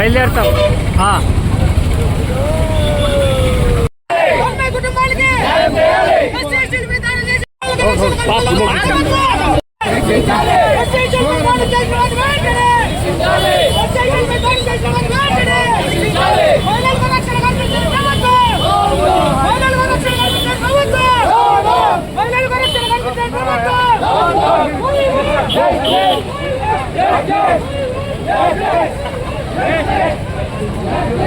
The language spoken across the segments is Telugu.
బయలుదేరుతాం ఆ. అమ్మాయి కుటుంబానికి ఎస్సీసీల మీద దాడి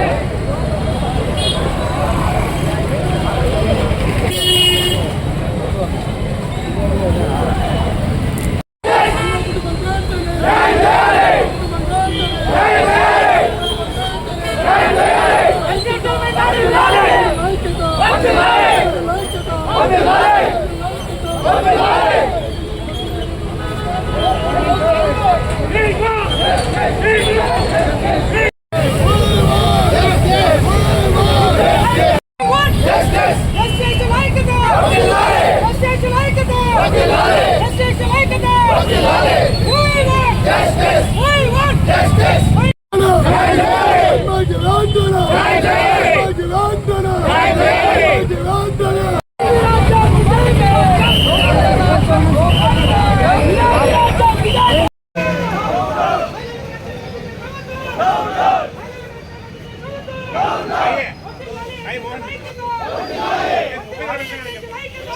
చేసి ఎస్సీసీల మీద దాడి చేసిన వారిని వెంటనే ఎస్సీసీల మీద దాడి చేసిన వారిని వెంటనే మహిళలకు రక్షణ కల్పించిన ప్రభుత్వం మహిళలకు రక్షణ కల్పించిన ప్రభుత్వం మహిళలకు రక్షణ కల్పించిన ఎస్సీసీల మీద దాడి ఎస్సీసీల ఐక్యత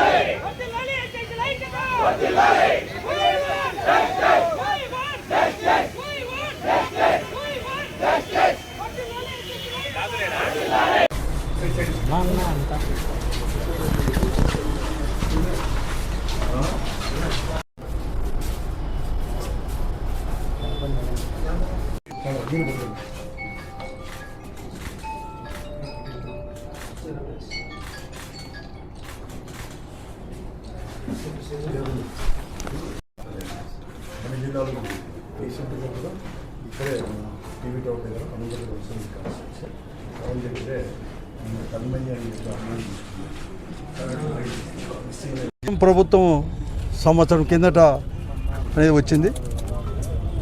ఎస్సీసీల ఐక్యత ఎస్సీసీల ఐక్యత We want justice. We want justice. మన జిల్లాలో రీసెంట్గా కూడా ఇక్కడే టీవీ దగ్గర అనుమతి వస్తుంది దగ్గరే తన్మయ్య అని చెప్పి అమ్మాయి ప్రభుత్వం సంవత్సరం కిందట అనేది వచ్చింది.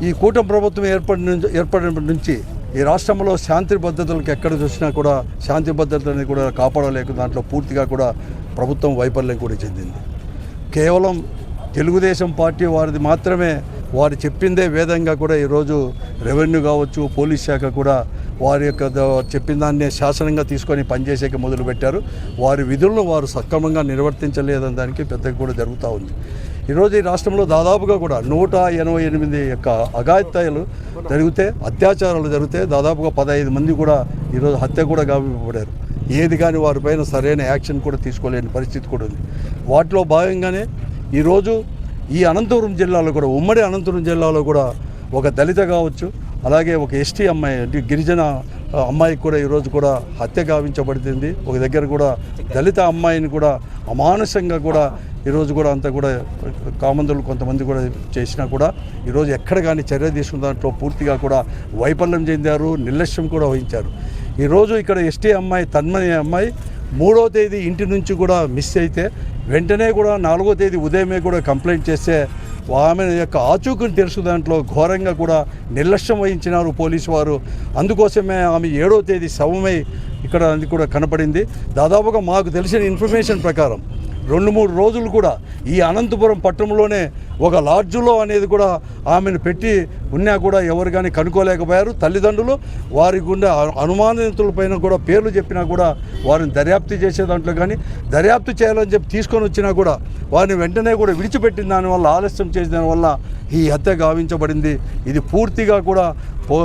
ఈ కూటమి ప్రభుత్వం ఏర్పడిన నుంచి ఏర్పడినప్పటి నుంచి ఈ రాష్ట్రంలో శాంతి భద్రతలకు ఎక్కడ చూసినా కూడా శాంతి భద్రతని కూడా కాపాడలేక దాంట్లో పూర్తిగా కూడా ప్రభుత్వం వైఫల్యం కూడా చెందింది. కేవలం తెలుగుదేశం పార్టీ వారిది మాత్రమే వారు చెప్పిందే వేదంగా కూడా ఈరోజు రెవెన్యూ కావచ్చు పోలీస్ శాఖ కూడా వారి యొక్క చెప్పిన దాన్నే శాసనంగా తీసుకొని పనిచేసేక మొదలుపెట్టారు. వారి విధులను వారు సక్రమంగా నిర్వర్తించలేదని దానికి పెద్దగా కూడా జరుగుతూ ఉంది. ఈరోజు ఈ రాష్ట్రంలో దాదాపుగా కూడా నూట ఎనభై ఎనిమిది యొక్క అఘాయిత్యాలు జరిగితే అత్యాచారాలు జరిగితే దాదాపుగా పదహైదు మంది కూడా ఈరోజు హత్య కూడా గావిపడారు ఏది కానీ వారిపైన సరైన యాక్షన్ కూడా తీసుకోలేని పరిస్థితి కూడా ఉంది. వాటిలో భాగంగానే ఈరోజు ఈ అనంతపురం జిల్లాలో కూడా ఉమ్మడి అనంతపురం జిల్లాలో కూడా ఒక దళిత కావచ్చు అలాగే ఒక ఎస్టీ అమ్మాయి అంటే గిరిజన అమ్మాయికి కూడా ఈరోజు కూడా హత్య గావించబడుతుంది ఒక దగ్గర కూడా దళిత అమ్మాయిని కూడా అమానుషంగా కూడా ఈరోజు కూడా అంతా కూడా కామందులు కొంతమంది కూడా చేసినా కూడా ఈరోజు ఎక్కడ కానీ చర్య తీసుకున్న దాంట్లో పూర్తిగా కూడా వైఫల్యం చెందారు నిర్లక్ష్యం కూడా వహించారు. ఈరోజు ఇక్కడ ఎస్టీ అమ్మాయి తన్మని అమ్మాయి మూడో తేదీ ఇంటి నుంచి కూడా మిస్ అయితే వెంటనే కూడా నాలుగో తేదీ ఉదయమే కూడా కంప్లైంట్ చేస్తే ఆమె యొక్క ఆచూకుని తెలుసు దాంట్లో ఘోరంగా కూడా నిర్లక్ష్యం వహించినారు పోలీసు వారు. అందుకోసమే ఆమె ఏడో తేదీ శవమై ఇక్కడ అది కూడా కనపడింది. దాదాపుగా మాకు తెలిసిన ఇన్ఫర్మేషన్ ప్రకారం రెండు మూడు రోజులు కూడా ఈ అనంతపురం పట్టణంలోనే ఒక లాడ్జ్లో అనేది కూడా ఆమెను పెట్టి ఉన్నా కూడా ఎవరు కానీ కనుక్కోలేకపోయారు. తల్లిదండ్రులు వారి గుండె అనుమానితుల పైన కూడా పేర్లు చెప్పినా కూడా వారిని దర్యాప్తు చేసే దాంట్లో కానీ దర్యాప్తు చేయాలని చెప్పి తీసుకొని వచ్చినా కూడా వారిని వెంటనే కూడా విడిచిపెట్టిన దానివల్ల ఆలస్యం చేసిన దానివల్ల ఈ హత్య గావించబడింది. ఇది పూర్తిగా కూడా పో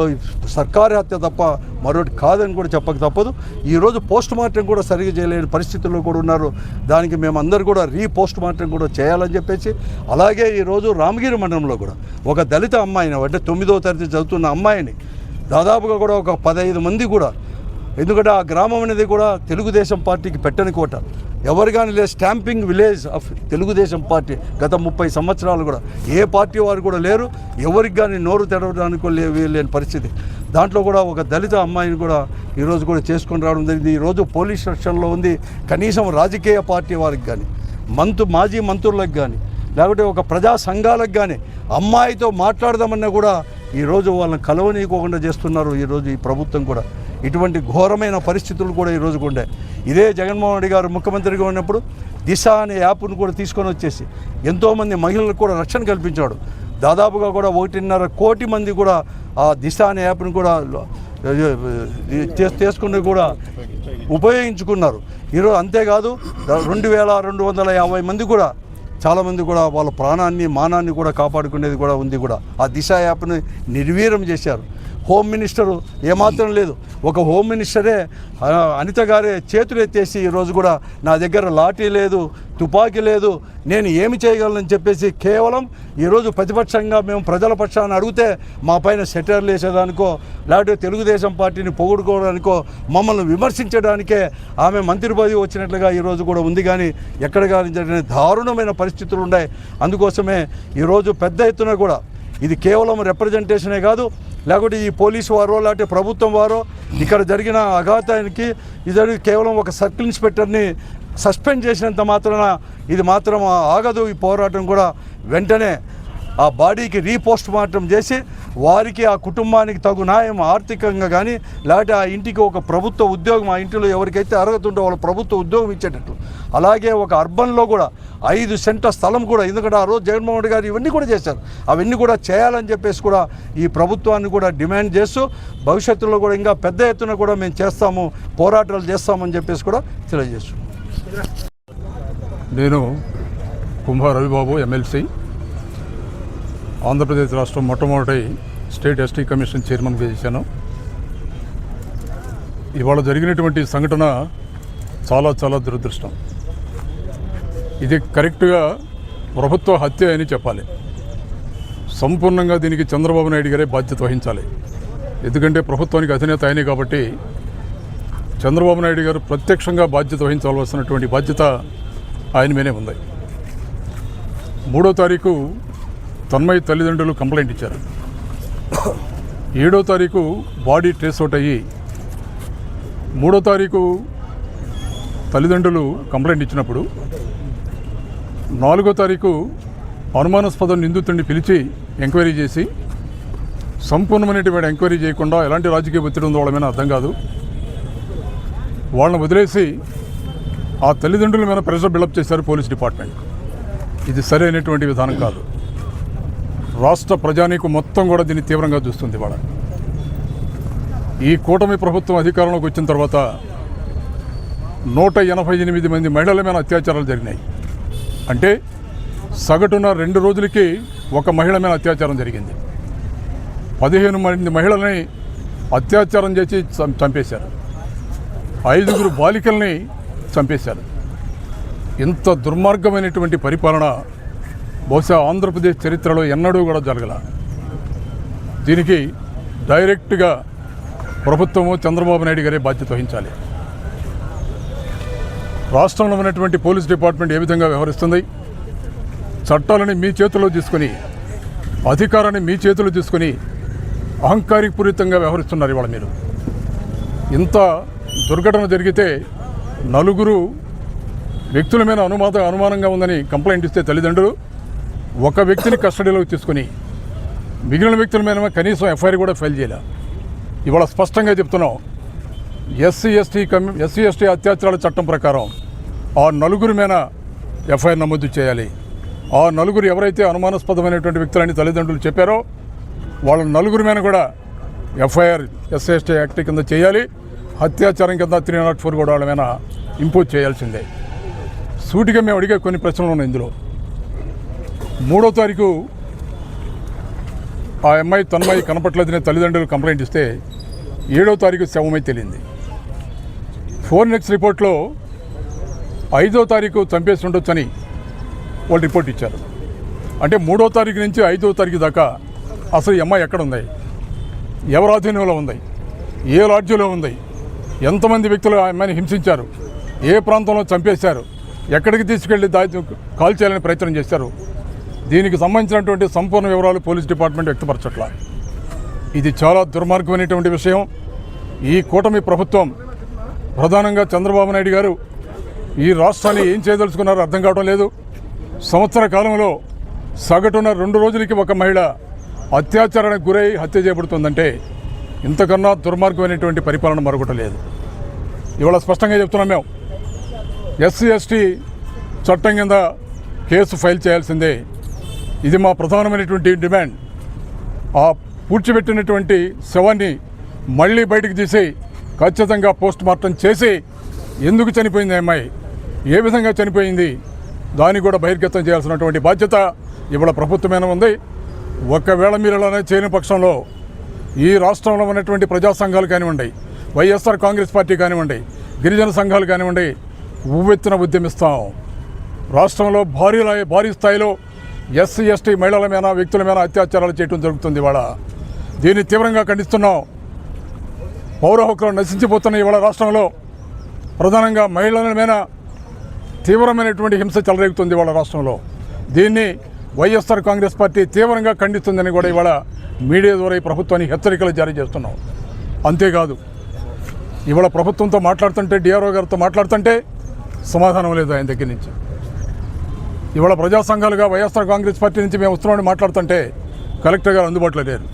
సర్కారీ హత్య తప్ప మరొకటి కాదని కూడా చెప్పక తప్పదు. ఈరోజు పోస్ట్ మార్టం కూడా సరిగా చేయలేని పరిస్థితుల్లో కూడా ఉన్నారు. దానికి మేమందరూ కూడా రీ పోస్ట్ మార్టం కూడా చేయాలని చెప్పేసి అలాగే ఈరోజు రామగిరి మండలంలో కూడా ఒక దళిత అమ్మాయిని అంటే తొమ్మిదో తరగతి చదువుతున్న అమ్మాయిని దాదాపుగా కూడా ఒక పదహైదు మంది కూడా ఎందుకంటే ఆ గ్రామం అనేది కూడా తెలుగుదేశం పార్టీకి పెట్టని కోట. ఎవరు కానీ లేదు stamping village of Telugu Desam party గత ముప్పై సంవత్సరాలు కూడా. ఏ పార్టీ వారు కూడా లేరు ఎవరికి కానీ నోరు తెరవడానికి లే- లేని పరిస్థితి. దాంట్లో కూడా ఒక దళిత అమ్మాయిని కూడా ఈరోజు కూడా చేసుకొని రావడం జరిగింది. ఈరోజు పోలీస్ స్టేషన్లో ఉంది కనీసం రాజకీయ పార్టీ వారికి కానీ మంతు మాజీ మంత్రులకు కానీ లేకపోతే ఒక ప్రజా సంఘాలకు కానీ అమ్మాయితో మాట్లాడదామన్నా కూడా ఈరోజు వాళ్ళని కలవనీయకోకుండా చేస్తున్నారు ఈరోజు ఈ ప్రభుత్వం కూడా. ఇటువంటి ఘోరమైన పరిస్థితులు కూడా ఈరోజు ఉండే. ఇదే జగన్మోహన్ రెడ్డి గారు ముఖ్యమంత్రిగా ఉన్నప్పుడు దిశ అనే యాప్ను కూడా తీసుకొని వచ్చేసి ఎంతోమంది మహిళలకు కూడా రక్షణ కల్పించాడు. దాదాపుగా కూడా ఒకటిన్నర కోటి మంది కూడా ఆ దిశ అనే యాప్ను కూడా చేసుకుని కూడా ఉపయోగించుకున్నారు. ఈరోజు అంతేకాదు రెండు వేల రెండు వందల యాభై మంది కూడా చాలామంది కూడా వాళ్ళ ప్రాణాన్ని మానాన్ని కూడా కాపాడుకునేది కూడా ఉంది కూడా. ఆ దిశ యాప్ని నిర్వీర్యం చేశారు. హోమ్ మినిస్టరు ఏమాత్రం లేదు. ఒక హోమ్ మినిస్టరే అనిత గారే చేతులు ఎత్తేసి ఈరోజు కూడా నా దగ్గర లాఠీ లేదు తుపాకీ లేదు నేను ఏమి చేయగలనని చెప్పేసి కేవలం ఈరోజు ప్రతిపక్షంగా మేము ప్రజల పక్షాన్ని అడిగితే మా పైన సెటర్లు వేసేదానికో లేకపోతే తెలుగుదేశం పార్టీని పొగుడుకోవడానికో మమ్మల్ని విమర్శించడానికే ఆమె మంత్రి పదవి వచ్చినట్లుగా ఈరోజు కూడా ఉంది. కానీ ఎక్కడ కానీ జరిగిన దారుణమైన పరిస్థితులు ఉన్నాయి. అందుకోసమే ఈరోజు పెద్ద ఎత్తున కూడా ఇది కేవలం రిప్రజెంటేషనే కాదు లేకపోతే ఈ పోలీసు వారో లేకపోతే ప్రభుత్వం వారో ఇక్కడ జరిగిన అఘాతానికి ఇది కేవలం ఒక సర్కిల్ ఇన్స్పెక్టర్ని సస్పెండ్ చేసినంత మాత్రాన ఇది మాత్రం ఆగదు. ఈ పోరాటం కూడా వెంటనే ఆ బాడీకి రీపోస్ట్ మార్టం చేసి వారికి ఆ కుటుంబానికి తగు న్యాయం ఆర్థికంగా కానీ లేకపోతే ఆ ఇంటికి ఒక ప్రభుత్వ ఉద్యోగం ఆ ఇంటిలో ఎవరికైతే అర్హత ఉందో వాళ్ళ ప్రభుత్వ ఉద్యోగం ఇచ్చేటట్టు. అలాగే ఒక అర్బన్లో కూడా ఐదు సెంటర్ స్థలం కూడా ఎందుకంటే ఆ రోజు జగన్మోహన్ రెడ్డి గారు ఇవన్నీ కూడా చేశారు. అవన్నీ కూడా చేయాలని చెప్పేసి కూడా ఈ ప్రభుత్వాన్ని కూడా డిమాండ్ చేస్తూ భవిష్యత్తులో కూడా ఇంకా పెద్ద ఎత్తున కూడా మేము చేస్తాము పోరాటాలు చేస్తామని చెప్పేసి కూడా తెలియజేస్తున్నాం. నేను కుంభ రవిబాబు ఎమ్మెల్సీ ఆంధ్రప్రదేశ్ రాష్ట్రం మొట్టమొదటి స్టేట్ ఎస్టీ కమిషన్ చైర్మన్గా చేశాను. ఇవాళ జరిగినటువంటి సంఘటన చాలా చాలా దురదృష్టం. ఇది కరెక్ట్గా ప్రభుత్వ హత్య అని చెప్పాలి. సంపూర్ణంగా దీనికి చంద్రబాబు నాయుడు గారే బాధ్యత వహించాలి. ఎందుకంటే ప్రభుత్వానికి అధినేత ఆయనే కాబట్టి చంద్రబాబు నాయుడు గారు ప్రత్యక్షంగా బాధ్యత వహించవలసినటువంటి బాధ్యత ఆయన మీదే ఉంది. మూడో తారీఖు తన్మయ్ తల్లిదండ్రులు కంప్లైంట్ ఇచ్చారు. ఏడో తారీఖు బాడీ ట్రేస్ అవుట్ అయ్యి మూడో తారీఖు తల్లిదండ్రులు కంప్లైంట్ ఇచ్చినప్పుడు నాలుగో తారీఖు అనుమానాస్పద నిందితుడిని పిలిచి ఎంక్వైరీ చేసి సంపూర్ణమైనటువంటి ఎంక్వైరీ చేయకుండా ఎలాంటి రాజకీయ ఒత్తిడి ఉందో వాళ్ళ అర్థం కాదు. వాళ్ళని వదిలేసి ఆ తల్లిదండ్రుల మీద ప్రెషర్ బిల్డప్ చేశారు పోలీస్ డిపార్ట్మెంట్. ఇది సరైనటువంటి విధానం కాదు. రాష్ట్ర ప్రజానీకు మొత్తం కూడా దీన్ని తీవ్రంగా చూస్తుంది వాళ్ళ ఈ కూటమి ప్రభుత్వం అధికారంలోకి వచ్చిన తర్వాత నూట ఎనభై ఎనిమిది మంది మహిళల మీద అత్యాచారాలు జరిగినాయి. అంటే సగటున రెండు రోజులకి ఒక మహిళ మీద అత్యాచారం జరిగింది. పదిహేను మంది మహిళల్ని అత్యాచారం చేసి చం- చంపేశారు. ఐదుగురు బాలికల్ని చంపేశారు. ఇంత దుర్మార్గమైనటువంటి పరిపాలన బహుశా ఆంధ్రప్రదేశ్ చరిత్రలో ఎన్నడూ కూడా జరగల. దీనికి డైరెక్ట్గా ప్రభుత్వము చంద్రబాబు నాయుడు గారే బాధ్యత వహించాలి. రాష్ట్రంలో ఉన్నటువంటి పోలీస్ డిపార్ట్మెంట్ ఏ విధంగా వ్యవహరిస్తుంది? చట్టాలని మీ చేతిలో తీసుకొని అధికారాన్ని మీ చేతిలో తీసుకొని అహంకారపూరితంగా వ్యవహరిస్తున్నారు ఇవాళ మీరు. ఇంత దుర్ఘటన జరిగితే నలుగురు వ్యక్తుల మీద అనుమాత అనుమానంగా ఉందని కంప్లైంట్ ఇస్తే తల్లిదండ్రులు ఒక వ్యక్తిని కస్టడీలోకి తీసుకుని మిగిలిన వ్యక్తుల మీద కనీసం ఎఫ్ఐఆర్ కూడా ఫైల్ చేయలే. ఇవాళ స్పష్టంగా చెప్తున్నాం ఎస్సీ ఎస్టీ కమి ఎస్సీ ఎస్టీ అత్యాచారాల చట్టం ప్రకారం ఆ నలుగురి మీద ఎఫ్ఐఆర్ నమోదు చేయాలి. ఆ నలుగురు ఎవరైతే అనుమానాస్పదమైనటువంటి వ్యక్తులని తల్లిదండ్రులు చెప్పారో వాళ్ళ నలుగురి మీద కూడా ఎఫ్ఐఆర్ ఎస్ఎస్టీ యాక్ట్ కింద చేయాలి. అత్యాచారం కింద త్రీ నాట్ ఫోర్ కూడా వాళ్ళ మీద ఇంపోజ్ చేయాల్సిందే. సూటిగా మేము అడిగే కొన్ని ప్రశ్నలు ఉన్నాయి ఇందులో. మూడో తారీఖు ఆ అమ్మాయి తన్మయి కనపట్లేదని తల్లిదండ్రులు కంప్లైంట్ ఇస్తే ఏడో తారీఖు శవమై తెలియంది ఫోర్నెక్స్ రిపోర్ట్లో ఐదో తారీఖు చంపేసి ఉండొచ్చని వాళ్ళు రిపోర్ట్ ఇచ్చారు. అంటే మూడో తారీఖు నుంచి ఐదో తారీఖు దాకా అసలు ఈ అమ్మాయి ఎక్కడ ఉంది? ఎవరి ఆధీనంలో ఉంది? ఏ లాడ్జీలో ఉంది? ఎంతమంది వ్యక్తులు ఆ అమ్మాయిని హింసించారు? ఏ ప్రాంతంలో చంపేశారు? ఎక్కడికి తీసుకెళ్ళి దా కాల్ చేయాలని ప్రయత్నం చేశారు? దీనికి సంబంధించినటువంటి సంపూర్ణ వివరాలు పోలీస్ డిపార్ట్మెంట్ వ్యక్తపరచట్ల. ఇది చాలా దుర్మార్గమైనటువంటి విషయం. ఈ కూటమి ప్రభుత్వం ప్రధానంగా చంద్రబాబు నాయుడు గారు ఈ రాష్ట్రాన్ని ఏం చేయదలుచుకున్నారో అర్థం కావడం లేదు. సంవత్సర కాలంలో సగటున రెండు రోజులకి ఒక మహిళ అత్యాచారానికి గురై హత్య చేయబడుతుందంటే ఇంతకన్నా దుర్మార్గమైనటువంటి పరిపాలన మరొకటి లేదు. ఇవాళ స్పష్టంగా చెప్తున్నాం మేము. ఎస్సీ ఎస్టీ చట్టం కింద కేసు ఫైల్ చేయాల్సిందే. ఇది మా ప్రధానమైనటువంటి డిమాండ్. ఆ పూడ్చిపెట్టినటువంటి శవాన్ని మళ్ళీ బయటకు తీసి ఖచ్చితంగా పోస్ట్ మార్టం చేసి ఎందుకు చనిపోయింది అమ్మాయి? ఏ విధంగా చనిపోయింది? దాన్ని కూడా బహిర్గతం చేయాల్సినటువంటి బాధ్యత ఇవాళ ప్రభుత్వమైన ఉంది. ఒకవేళ మీరు అలానే చేయని పక్షంలో ఈ రాష్ట్రంలో ఉన్నటువంటి ప్రజా సంఘాలు కానివ్వండి వైఎస్ఆర్ కాంగ్రెస్ పార్టీ కానివ్వండి గిరిజన సంఘాలు కానివ్వండి ఉవ్వెత్తున ఉద్యమిస్తాం. రాష్ట్రంలో భారీ భారీ స్థాయిలో ఎస్సీ ఎస్టీ మహిళల మీద వ్యక్తుల మీద అత్యాచారాలు చేయడం జరుగుతుంది ఇవాళ. దీన్ని తీవ్రంగా ఖండిస్తున్నాం. పౌర హక్కులు నశించిపోతున్న ఇవాళ రాష్ట్రంలో. ప్రధానంగా మహిళల మీద తీవ్రమైనటువంటి హింస చెలరేగుతుంది ఇవాళ రాష్ట్రంలో. దీన్ని వైఎస్ఆర్ కాంగ్రెస్ పార్టీ తీవ్రంగా ఖండిస్తుందని కూడా ఇవాళ మీడియా ద్వారా ఈ ప్రభుత్వానికి హెచ్చరికలు జారీ చేస్తున్నాం. అంతేకాదు ఇవాళ ప్రభుత్వంతో మాట్లాడుతుంటే డిఆర్ఓ గారితో మాట్లాడుతుంటే సమాధానం లేదు ఆయన దగ్గర నుంచి. ఇవాళ ప్రజా సంఘాలుగా వైఎస్ఆర్ కాంగ్రెస్ పార్టీ నుంచి మేము వస్తున్నామని మాట్లాడుతుంటే కలెక్టర్ గారు అందుబాటులో లేరు.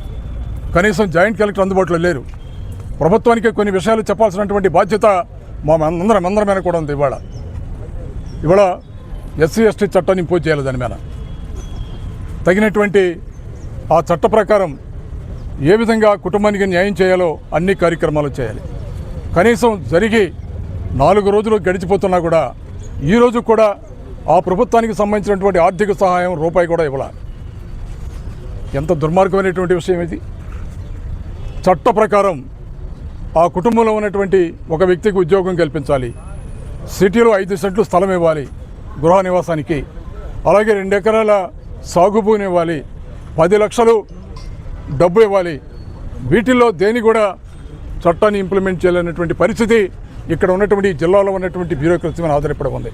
కనీసం జాయింట్ కలెక్టర్ అందుబాటులో లేరు. ప్రభుత్వానికి కొన్ని విషయాలు చెప్పాల్సినటువంటి బాధ్యత మా అందరం అందరి మీద కూడా ఉంది ఇవాళ. ఇవాళ ఎస్సీ ఎస్టీ చట్టాన్ని ఇంపోజ్ చేయాలి దాని మీద. తగినటువంటి ఆ చట్ట ప్రకారం ఏ విధంగా కుటుంబానికి న్యాయం చేయాలో అన్ని కార్యక్రమాలు చేయాలి. కనీసం జరిగి నాలుగు రోజులు గడిచిపోతున్నా కూడా ఈరోజు కూడా ఆ ప్రభుత్వానికి సంబంధించినటువంటి ఆర్థిక సహాయం రూపాయి కూడా ఇవ్వాల. ఎంత దుర్మార్గమైనటువంటి విషయం ఇది. చట్ట ప్రకారం ఆ కుటుంబంలో ఉన్నటువంటి ఒక వ్యక్తికి ఉద్యోగం కల్పించాలి. సిటీలో ఐదు సెంట్లు స్థలం ఇవ్వాలి గృహ నివాసానికి. అలాగే రెండు ఎకరాల సాగు భూమిని ఇవ్వాలి. పది లక్షలు డబ్బు ఇవ్వాలి. వీటిల్లో దేని కూడా చట్టాన్ని ఇంప్లిమెంట్ చేయాలనేటువంటి పరిస్థితి ఇక్కడ ఉన్నటువంటి జిల్లాలో ఉన్నటువంటి బ్యూరోక్రసీ మీద ఆధారపడి ఉంది.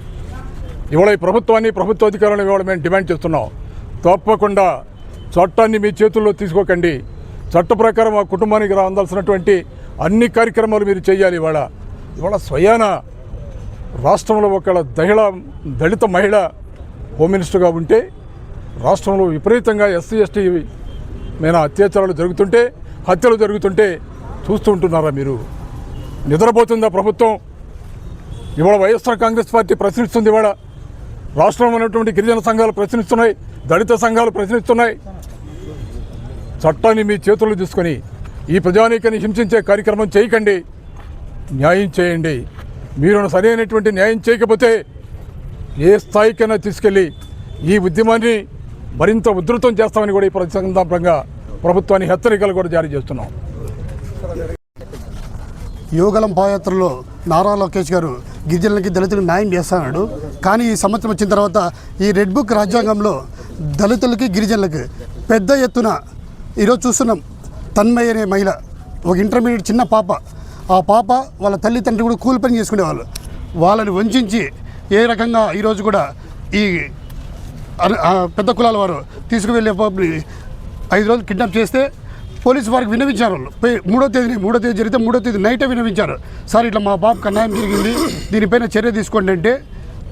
ఇవాళ ఈ ప్రభుత్వాన్ని ప్రభుత్వ అధికారులను ఇవాళ మేము డిమాండ్ చేస్తున్నాం. తప్పకుండా చట్టాన్ని మీ చేతుల్లో తీసుకోకండి. చట్ట ప్రకారం ఆ కుటుంబానికి రావాల్సినటువంటి అన్ని కార్యక్రమాలు మీరు చేయాలి ఇవాళ. ఇవాళ స్వయాన రాష్ట్రంలో ఒక దళిత దళిత మహిళ హోమ్ మినిస్టర్గా ఉంటే రాష్ట్రంలో విపరీతంగా ఎస్సీ ఎస్టీ మీద అత్యాచారాలు జరుగుతుంటే హత్యలు జరుగుతుంటే చూస్తూ ఉంటున్నారా మీరు? నిద్రపోతుందా ప్రభుత్వం? ఇవాళ వైఎస్ఆర్ కాంగ్రెస్ పార్టీ ప్రశ్నిస్తుంది ఇవాళ. రాష్ట్రంలో ఉన్నటువంటి గిరిజన సంఘాలు ప్రశ్నిస్తున్నాయి దళిత సంఘాలు ప్రశ్నిస్తున్నాయి. చట్టాన్ని మీ చేతుల్లో తీసుకొని ఈ ప్రజానీకాన్ని హింసించే కార్యక్రమం చేయకండి న్యాయం చేయండి. మీరు సరైనటువంటి న్యాయం చేయకపోతే ఏ స్థాయికైనా తీసుకెళ్ళి ఈ ఉద్యమాన్ని మరింత ఉధృతం చేస్తామని కూడా ఈ సందర్భంగా ప్రభుత్వాన్ని హెచ్చరికలు కూడా జారీ చేస్తున్నాం. యువగలం పాదయాత్రలో నారా లోకేష్ గారు గిరిజనులకి దళితులకు న్యాయం చేస్తున్నాడు కానీ ఈ సంవత్సరం వచ్చిన తర్వాత ఈ రెడ్ బుక్ రాజ్యాంగంలో దళితులకి గిరిజనులకి పెద్ద ఎత్తున ఈరోజు చూస్తున్నాం తన్మయ్య అనే మహిళ ఒక ఇంటర్మీడియట్ చిన్న పాప. ఆ పాప వాళ్ళ తల్లిదండ్రి కూడా కూలి పని చేసుకునేవాళ్ళు. వాళ్ళని వంచి ఏ రకంగా ఈరోజు కూడా ఈ పెద్ద కులాల వారు తీసుకువెళ్ళే పాపని ఐదు రోజులు కిడ్నాప్ చేస్తే పోలీసు వారికి వినవించారు వాళ్ళు మూడో తేదీని మూడో తేదీ జరిగితే మూడో తేదీ నైటే వినవించారు సార్ ఇట్లా మా బాబుకి అన్యాయం జరిగింది. దీనిపైన చర్య తీసుకోండి అంటే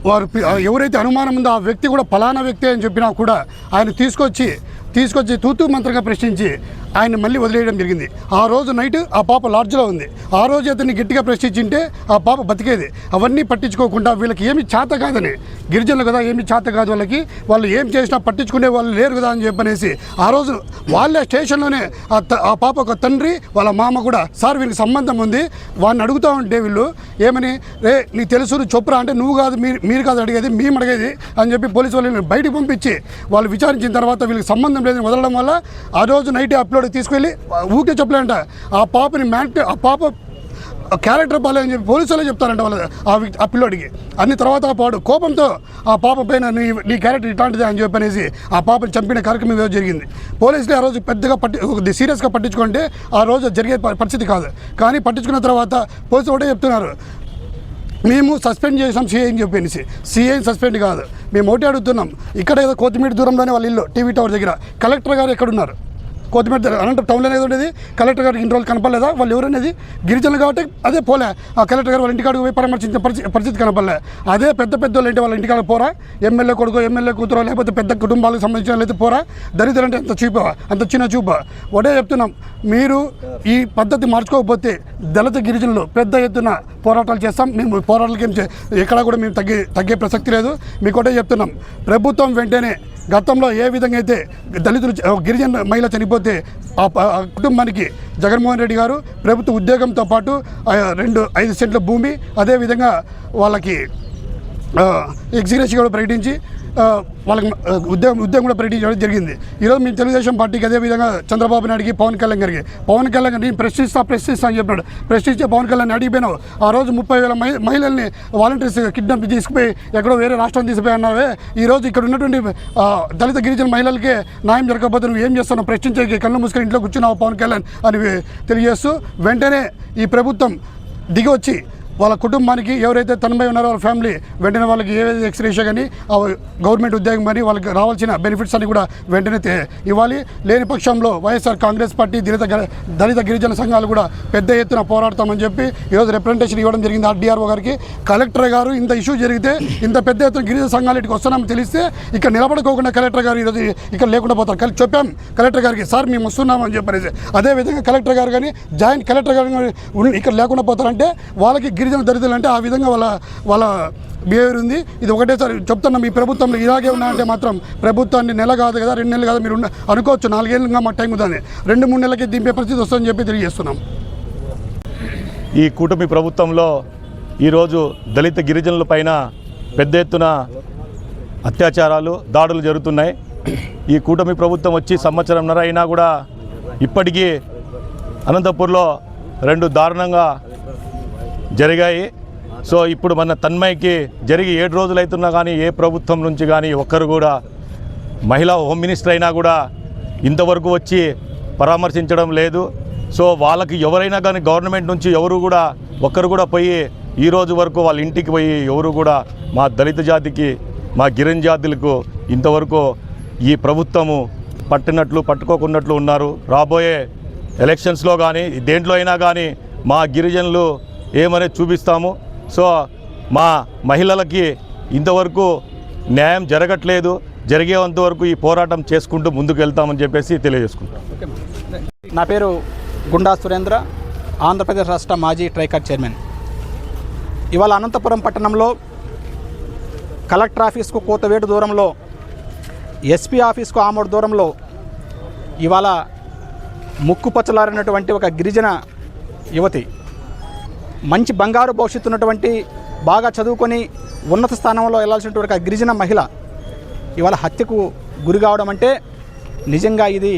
వారు ఎవరైతే అనుమానం ఉందో ఆ వ్యక్తి కూడా ఫలానా వ్యక్తి అని చెప్పినా కూడా ఆయన తీసుకొచ్చి తీసుకొచ్చి తూతూ మంత్రంగా ప్రశ్నించి ఆయన మళ్ళీ వదిలేయడం జరిగింది. ఆ రోజు నైట్ ఆ పాప లాడ్జ్లో ఉంది. ఆ రోజు అతన్ని గట్టిగా ప్రశ్నించింటే ఆ పాప బతికేది. అవన్నీ పట్టించుకోకుండా వీళ్ళకి ఏమి చేత కాదని గిరిజనులు కదా ఏమి చేత కాదు వాళ్ళకి. వాళ్ళు ఏం చేసినా పట్టించుకునే వాళ్ళు లేరు కదా అని చెప్పనేసి ఆ రోజు వాళ్ళే స్టేషన్లోనే ఆ త- ఆ పాప ఒక తండ్రి వాళ్ళ మామ కూడా సార్ వీరికి సంబంధం ఉంది. వాడిని అడుగుతూ ఉంటే వీళ్ళు ఏమని? రే నీకు తెలుసు చొప్పురా అంటే నువ్వు కాదు మీరు మీరు కాదు అడిగేది మేము అడిగేది అని చెప్పి పోలీసు వాళ్ళని బయటకు పంపించి వాళ్ళు విచారించిన తర్వాత వీళ్ళకి సంబంధం లేదని వదలడం వల్ల ఆ రోజు నైట్ అప్లోడ్ తీసుకెళ్ళి ఊకే చెప్పలేంట ఆ పాపని మ్యాంట్ ఆ పాప క్యారెక్టర్ బాగాలేదని చెప్పి పోలీసులే చెప్తారంట వాళ్ళ ఆ ఆ పిల్లోడికి. అన్ని తర్వాత ఆ పాడు కోపంతో ఆ పాప పైన నీ నీ క్యారెక్టర్ ఇట్లాంటిదే అని చెప్పి అనేసి ఆ పాపని చంపిన కార్యక్రమం ఏదో జరిగింది. పోలీసులు ఆ రోజు పెద్దగా పట్టి సీరియస్గా పట్టించుకుంటే ఆ రోజు జరిగే పరిస్థితి కాదు. కానీ పట్టించుకున్న తర్వాత పోలీసులు ఒకటే చెప్తున్నారు. మేము సస్పెండ్ చేసాం సీఐ అని చెప్పేసి సీఐ సస్పెండ్ కాదు. మేము ఒకటి అడుగుతున్నాం. ఇక్కడ ఏదో కొత్తిమీర దూరంలోనే వాళ్ళ ఇల్లు టీవీ టవర్ దగ్గర. కలెక్టర్ గారు ఎక్కడున్నారు? కొత్తిమీర అనంతపురం టౌన్లో అనేది ఉండేది. కలెక్టర్ గారికి ఇన్ని రోజులు కనపడలేదా? వాళ్ళు ఎవరనేది? గిరిజనులు కాబట్టి అదే పోలే. ఆ కలెక్టర్ గారు వాళ్ళ ఇంటికాడికి పోయి పరామర్శించిన పరిస్థితి పరిస్థితి కనపడలే. అదే పెద్ద పెద్ద వాళ్ళు వాళ్ళ ఇంటికాడ పోరా? ఎమ్మెల్యే కొడుకు ఎమ్మెల్యే కూతురు లేకపోతే పెద్ద కుటుంబాలకు సంబంధించిన వాళ్ళైతే పోరా? దరిద్రం అంటే అంత చూపా అంత చిన్న చూపా. ఒకటే చెప్తున్నాం మీరు ఈ పద్ధతి మార్చుకోకపోతే దళిత గిరిజనులు పెద్ద ఎత్తున పోరాటాలు చేస్తాం. మేము పోరాటాలకి ఏం చే- ఎక్కడా కూడా మేము తగ్గే తగ్గే ప్రసక్తి లేదు. మీకు ఒకటే చెప్తున్నాం ప్రభుత్వం వెంటనే గతంలో ఏ విధంగా అయితే దళితులు గిరిజన మహిళ చనిపోతే ఆ ఆ కుటుంబానికి జగన్మోహన్ రెడ్డి గారు ప్రభుత్వ ఉద్యోగంతో పాటు ఆ రెండు ఐదు సెంట్ల భూమి అదేవిధంగా వాళ్ళకి ఎగ్జిక్యూటివ్ కూడా ప్రకటించి వాళ్ళకి ఉద్యోగం ఉద్యోగం కూడా ప్రకటించడం జరిగింది. ఈరోజు మేము తెలుగుదేశం పార్టీకి అదేవిధంగా చంద్రబాబు నాయుడికి పవన్ కళ్యాణ్ గారికి. పవన్ కళ్యాణ్ గారిని ప్రశ్నిస్తా ప్రశ్నిస్తా అని చెప్పినాడు ప్రశ్నించే పవన్ కళ్యాణ్ అడిగిపోయినావు ఆ రోజు ముప్పై వేల మహిళల్ని వాలంటీర్స్ కిడ్నాప్ తీసుకుపోయి ఎక్కడో వేరే రాష్ట్రం తీసుకుపోయి అన్నావే. ఈ రోజు ఇక్కడ ఉన్నటువంటి దళిత గిరిజన మహిళలకే న్యాయం జరగకపోతే నువ్వు ఏం చేస్తున్నావు? ప్రశ్నించే కళ్ళు మూసుకొని ఇంట్లో కూర్చున్నావు పవన్ కళ్యాణ్ అని తెలియజేస్తూ వెంటనే ఈ ప్రభుత్వం దిగి వచ్చి వాళ్ళ కుటుంబానికి ఎవరైతే తన్మై ఉన్నారో వాళ్ళ ఫ్యామిలీ వెంటనే వాళ్ళకి ఏదైతే ఎక్స్రేషా కానీ ఆ గవర్నమెంట్ ఉద్యోగం కానీ వాళ్ళకి రావాల్సిన బెనిఫిట్స్ అన్ని కూడా వెంటనే ఇవ్వాలి. లేని పక్షంలో వైఎస్ఆర్ కాంగ్రెస్ పార్టీ దళిత దళిత గిరిజన సంఘాలు కూడా పెద్ద ఎత్తున పోరాడతామని చెప్పి ఈరోజు రిప్రజెంటేషన్ ఇవ్వడం జరిగింది ఆర్డీఆర్ఓ గారికి. కలెక్టర్ గారు ఇంత ఇష్యూ జరిగితే ఇంత పెద్ద ఎత్తున గిరిజన సంఘాలు ఇటుకు వస్తున్నామని తెలిస్తే ఇక్కడ నిలబడుకోకుండా కలెక్టర్ గారు ఈరోజు ఇక్కడ లేకుండా పోతారు. కలిసి చెప్పాం కలెక్టర్ గారికి సార్ మేము వస్తున్నామని చెప్పనేసి. అదేవిధంగా కలెక్టర్ గారు కానీ జాయింట్ కలెక్టర్ గారు ఇక్కడ లేకుండా పోతారంటే వాళ్ళకి గిరిజన దళితులు అంటే ఆ విధంగా వాళ్ళ వాళ్ళ బిహేవియర్ ఉంది. ఇది ఒకటేసారి చెప్తున్నాం మీ ప్రభుత్వంలో ఇలాగే ఉన్నాయంటే మాత్రం ప్రభుత్వాన్ని నెల కాదు కదా రెండు నెలలు కాదు మీరు అనుకోవచ్చు. నాలుగేళ్ళుగా మా టైం ఉందని. రెండు మూడు నెలలకి దింపే పరిస్థితి వస్తుందని చెప్పి తెలియజేస్తున్నాం. ఈ కూటమి ప్రభుత్వంలో ఈరోజు దళిత గిరిజనుల పైన పెద్ద ఎత్తున అత్యాచారాలు దాడులు జరుగుతున్నాయి. ఈ కూటమి ప్రభుత్వం వచ్చి సంవత్సరంన్నర అయినా కూడా ఇప్పటికీ అనంతపూర్లో రెండు దారుణంగా జరిగాయి. సో ఇప్పుడు మన తన్మయ్కి జరిగి ఏడు రోజులు అవుతున్నా కానీ ఏ ప్రభుత్వం నుంచి కానీ ఒక్కరు కూడా మహిళా హోమ్ మినిస్టర్ అయినా కూడా ఇంతవరకు వచ్చి పరామర్శించడం లేదు. సో వాళ్ళకి ఎవరైనా కానీ గవర్నమెంట్ నుంచి ఎవరు కూడా ఒక్కరు కూడా పోయి ఈ రోజు వరకు వాళ్ళ ఇంటికి పోయి ఎవరు కూడా మా దళిత జాతికి మా గిరిజన జాతులకు ఇంతవరకు ఈ ప్రభుత్వము పట్టినట్లు పట్టుకోకున్నట్లు ఉన్నారు. రాబోయే ఎలక్షన్స్లో కానీ దేంట్లో అయినా కానీ మా గిరిజనులు ఏమనేది చూపిస్తాము. సో మా మహిళలకి ఇంతవరకు న్యాయం జరగట్లేదు. జరిగేంత వరకు ఈ పోరాటం చేసుకుంటూ ముందుకు వెళ్తామని చెప్పేసి తెలియజేసుకుంటాం నా పేరు గుండా సురేంద్ర ఆంధ్రప్రదేశ్ రాష్ట్ర మాజీ ట్రైకర్ చైర్మన్. ఇవాళ అనంతపురం పట్టణంలో కలెక్టర్ ఆఫీస్కు కోతవేటు దూరంలో ఎస్పీ ఆఫీస్కు ఆమోడు దూరంలో ఇవాళ ముక్కు పచ్చలారినటువంటి ఒక గిరిజన యువతి మంచి బంగారు భవిష్యత్తు ఉన్నటువంటి బాగా చదువుకొని ఉన్నత స్థానంలో వెళ్ళాల్సినటువంటి గిరిజన మహిళ ఇవాళ హత్యకు గురి కావడం అంటే నిజంగా ఇది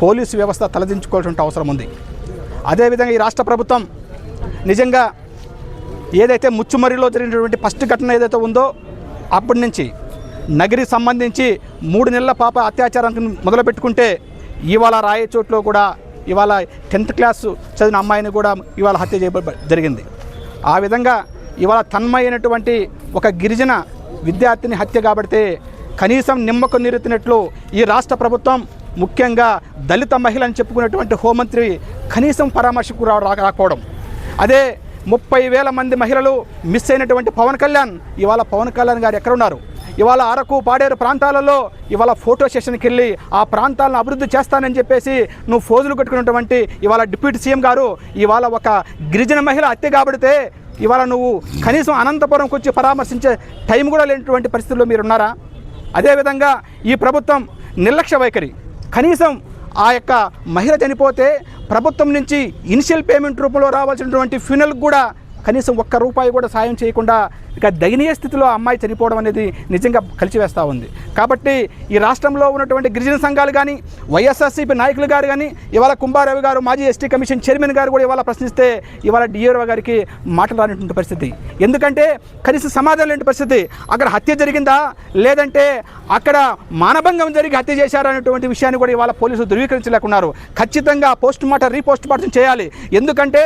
పోలీసు వ్యవస్థ తలదించుకోవాల్సిన అవసరం ఉంది. అదేవిధంగా ఈ రాష్ట్ర ప్రభుత్వం నిజంగా ఏదైతే ముచ్చుమరిలో జరిగినటువంటి ఫస్ట్ ఘటన ఏదైతే ఉందో అప్పటి నుంచి నగరి సంబంధించి మూడు నెలల పాప అత్యాచారానికి మొదలుపెట్టుకుంటే ఇవాళ రాయచోట్లో కూడా ఇవాళ టెన్త్ క్లాసు చదివిన అమ్మాయిని కూడా ఇవాళ హత్య చేయ జరిగింది. ఆ విధంగా ఇవాళ తన్మయైనటువంటి ఒక గిరిజన విద్యార్థిని హత్య కాబడితే కనీసం నిమ్మకు నీరెత్తినట్లు ఈ రాష్ట్ర ప్రభుత్వం ముఖ్యంగా దళిత మహిళ అని చెప్పుకున్నటువంటి హోంమంత్రి కనీసం పరామర్శకు రా రాకపోవడం. అదే ముప్పై వేల మంది మహిళలు మిస్ అయినటువంటి పవన్ కళ్యాణ్ ఇవాళ పవన్ కళ్యాణ్ గారు ఎక్కడున్నారు? ఇవాళ అరకు పాడేరు ప్రాంతాలలో ఇవాళ ఫోటో సెషన్కి వెళ్ళి ఆ ప్రాంతాలను అభివృద్ధి చేస్తానని చెప్పేసి నువ్వు ఫోజులు కట్టుకున్నటువంటి ఇవాళ డిప్యూటీ సీఎం గారు ఇవాళ ఒక గిరిజన మహిళ హత్య కాబడితే ఇవాళ నువ్వు కనీసం అనంతపురంకి వచ్చి పరామర్శించే టైం కూడా లేనటువంటి పరిస్థితుల్లో మీరున్నారా? అదేవిధంగా ఈ ప్రభుత్వం నిర్లక్ష్య వైఖరి. కనీసం ఆ యొక్క మహిళ చనిపోతే ప్రభుత్వం నుంచి ఇనిషియల్ పేమెంట్ రూపంలో రావాల్సినటువంటి ఫ్యూనల్కి కూడా కనీసం ఒక్క రూపాయి కూడా సాయం చేయకుండా ఇక దయనీయ స్థితిలో ఆ అమ్మాయి చనిపోవడం అనేది నిజంగా కలిసివేస్తూ ఉంది. కాబట్టి ఈ రాష్ట్రంలో ఉన్నటువంటి గిరిజన సంఘాలు కానీ వైఎస్ఆర్సీపీ నాయకులు గారు కానీ ఇవాళ కుంభారావు గారు మాజీ ఎస్టీ కమిషన్ చైర్మన్ గారు కూడా ఇవాళ ప్రశ్నిస్తే ఇవాళ డిఆర్ఓ గారికి మాటలు రానటువంటి పరిస్థితి. ఎందుకంటే కనీసం సమాధానం లేని పరిస్థితి. అక్కడ హత్య జరిగిందా? లేదంటే అక్కడ మానభంగం జరిగి హత్య చేశారనేటువంటి విషయాన్ని కూడా ఇవాళ పోలీసులు ధృవీకరించలేకున్నారు. ఖచ్చితంగా పోస్ట్ మార్టం రీపోస్ట్ మార్టం చేయాలి. ఎందుకంటే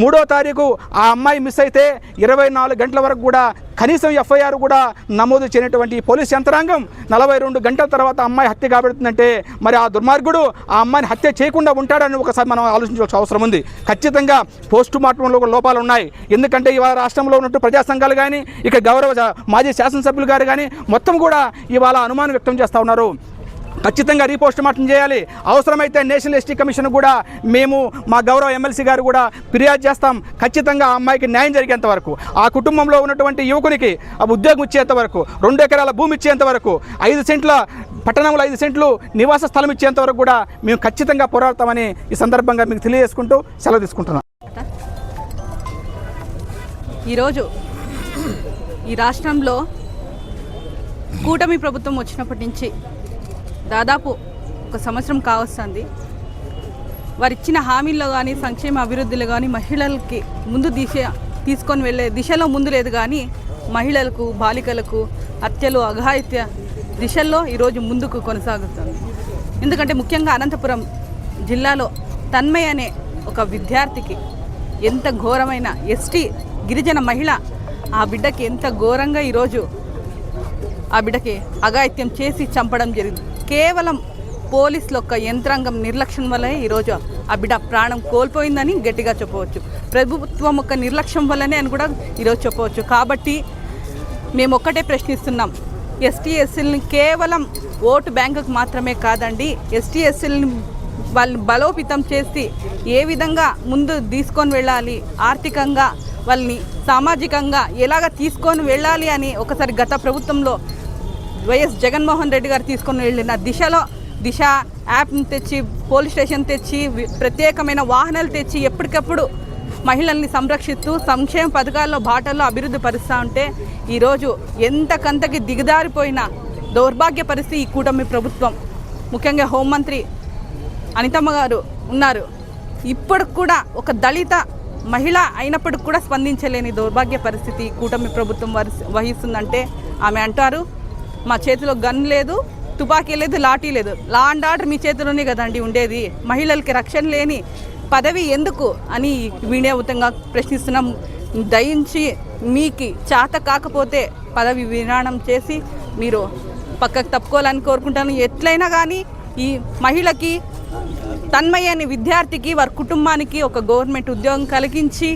మూడో తారీఖు ఆ అమ్మాయి మిస్ అయితే ఇరవై నాలుగు గంటల వరకు కూడా కనీసం ఎఫ్ఐఆర్ కూడా నమోదు చేయనటువంటి పోలీస్ యంత్రాంగం నలభై రెండు గంటల తర్వాత అమ్మాయి హత్య కాబడుతుందంటే మరి ఆ దుర్మార్గుడు ఆ అమ్మాయిని హత్య చేయకుండా ఉంటాడని ఒకసారి మనం ఆలోచించాల్సిన అవసరం ఉంది. ఖచ్చితంగా పోస్ట్ మార్టంలో లోపాలు ఉన్నాయి. ఎందుకంటే ఇవాళ రాష్ట్రంలో ఉన్నట్టు ప్రజా సంఘాలు కానీ ఇక గౌరవ మాజీ శాసనసభ్యులు గారు కానీ మొత్తం కూడా ఇవాళ అనుమానం వ్యక్తం చేస్తూ ఉన్నారు. ఖచ్చితంగా రీపోస్ట్ మార్టం చేయాలి. అవసరమైతే నేషనల్ ఎస్టీ కమిషన్ కూడా మేము మా గౌరవ ఎమ్మెల్సీ గారు కూడా ఫిర్యాదు చేస్తాం. ఖచ్చితంగా ఆ అమ్మాయికి న్యాయం జరిగేంత వరకు ఆ కుటుంబంలో ఉన్నటువంటి యువకునికి ఆ ఉద్యోగం ఇచ్చేంత వరకు రెండు ఎకరాల భూమి ఇచ్చేంత వరకు ఐదు సెంట్ల పట్టణంలో ఐదు సెంట్లు నివాస స్థలం ఇచ్చేంత వరకు కూడా మేము ఖచ్చితంగా పోరాడతామని ఈ సందర్భంగా మీకు తెలియజేసుకుంటూ సెలవు తీసుకుంటున్నాం. ఈరోజు ఈ రాష్ట్రంలో కూటమి ప్రభుత్వం వచ్చినప్పటి నుంచి దాదాపు ఒక సంవత్సరం కావస్తుంది. వారు ఇచ్చిన హామీల్లో కానీ సంక్షేమ అభివృద్ధిలో కానీ మహిళలకి ముందు దిశ తీసుకొని వెళ్ళే దిశలో ముందు లేదు కానీ మహిళలకు బాలికలకు హత్యలు అఘాయిత్య దిశల్లో ఈరోజు ముందుకు కొనసాగుతుంది. ఎందుకంటే ముఖ్యంగా అనంతపురం జిల్లాలో తన్మయ్ అనే ఒక విద్యార్థికి ఎంత ఘోరమైన ఎస్టీ గిరిజన మహిళ ఆ బిడ్డకి ఎంత ఘోరంగా ఈరోజు ఆ బిడ్డకి అఘాయిత్యం చేసి చంపడం జరిగింది. కేవలం పోలీసుల యొక్క యంత్రాంగం నిర్లక్ష్యం వల్లే ఈరోజు ఆ బిడ్డ ప్రాణం కోల్పోయిందని గట్టిగా చెప్పవచ్చు. ప్రభుత్వం యొక్క నిర్లక్ష్యం వల్లనే అని కూడా ఈరోజు చెప్పవచ్చు. కాబట్టి మేము ఒక్కటే ప్రశ్నిస్తున్నాం. ఎస్టీ ఎస్సీలని కేవలం ఓటు బ్యాంకుకు మాత్రమే కాదండి ఎస్టీ ఎస్సీలని వాళ్ళని బలోపేతం చేసి ఏ విధంగా ముందు తీసుకొని వెళ్ళాలి ఆర్థికంగా వాళ్ళని సామాజికంగా ఎలాగ తీసుకొని వెళ్ళాలి అని ఒకసారి గత ప్రభుత్వంలో వైఎస్ జగన్మోహన్ రెడ్డి గారు తీసుకొని వెళ్ళిన దిశలో దిశ యాప్ని తెచ్చి పోలీస్ స్టేషన్ తెచ్చి వి- ప్రత్యేకమైన వాహనాలు తెచ్చి ఎప్పటికప్పుడు మహిళల్ని సంరక్షిస్తూ సంక్షేమ పథకాల్లో బాటల్లో అభివృద్ధి పరుస్తూ ఉంటే ఈరోజు ఎంతకంతకి దిగదారిపోయిన దౌర్భాగ్య పరిస్థితి ఈ కూటమి ప్రభుత్వం. ముఖ్యంగా హోంమంత్రి అనితమ్మ గారు ఉన్నారు. ఇప్పటికి కూడా ఒక దళిత మహిళ అయినప్పటికి కూడా స్పందించలేని దౌర్భాగ్య పరిస్థితి ఈ కూటమి ప్రభుత్వం వహిస్తుందంటే ఆమె అంటారు. మా చేతిలో గన్ లేదు తుపాకీ లేదు లాఠీ లేదు. లా అండ్ ఆర్డర్ మీ చేతిలోనే కదండి ఉండేది. మహిళలకి రక్షణ లేని పదవి ఎందుకు అని వినియోగంగా ప్రశ్నిస్తున్నాం. దయించి మీకు చేత కాకపోతే పదవి విరాణం చేసి మీరు పక్కకు తప్పుకోవాలని కోరుకుంటాను. ఎట్లయినా కానీ ఈ మహిళకి తన్మయ్య అనే విద్యార్థికి వారి కుటుంబానికి ఒక గవర్నమెంట్ ఉద్యోగం కలిగించి